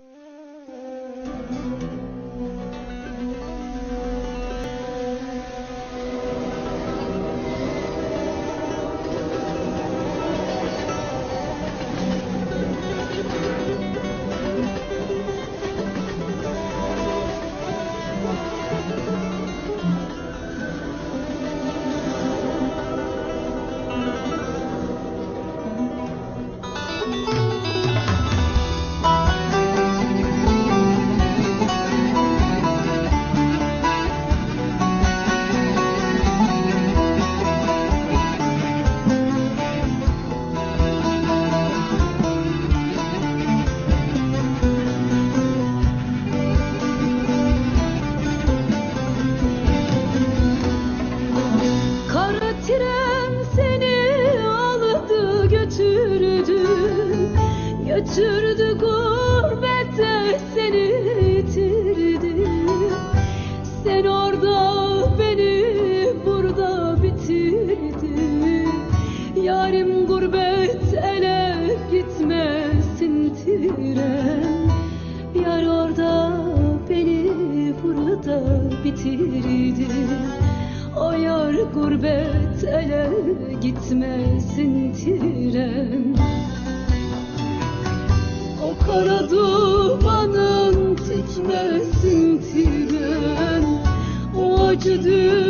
Kara Götürdü gurbete seni itirdi Sen orada beni burada bitirdi Yarim gurbet ele gitmesin tren. Yar orada beni burada bitirdi o yar gurbet ele gitmesin O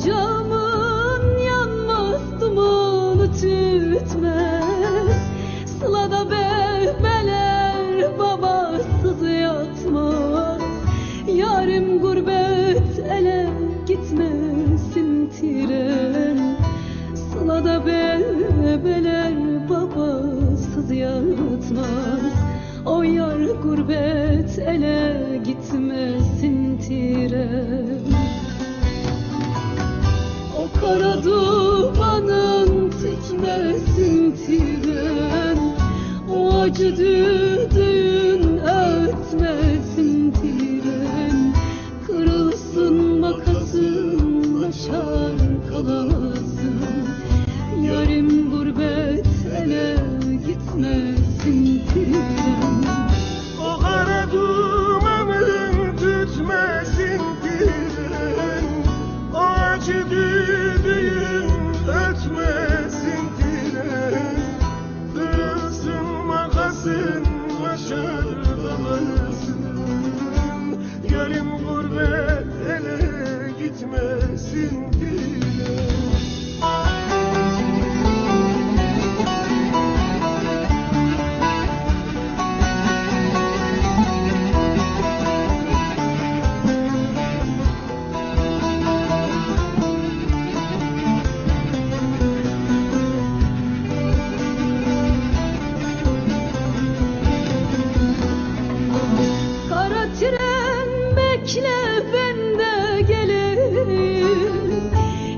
Ocağımın yanmaz dumanı tütmez. Sılada bebeler babasız yatmaz. Yarim gurbet ele gitmesin tren Sılada bebeler babasız yatmaz. O yar gurbet ele gitmesin acı düdüğün ötmesin tren Kırılsın makasın aşar bekle ben de geleyim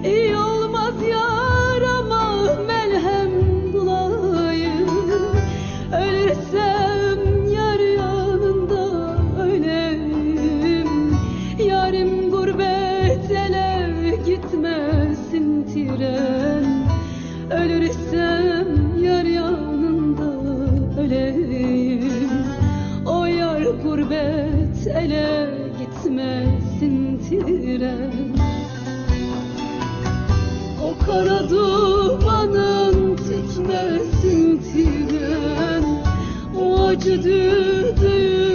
İyi olmaz yar ama melhem bulayım. Ölürsem yar yanında öleyim. Yarim gurbet ele gitmesin tren Ölürsem gitmesin tren O Kara dumanın tütmesin tren O acı düdüğün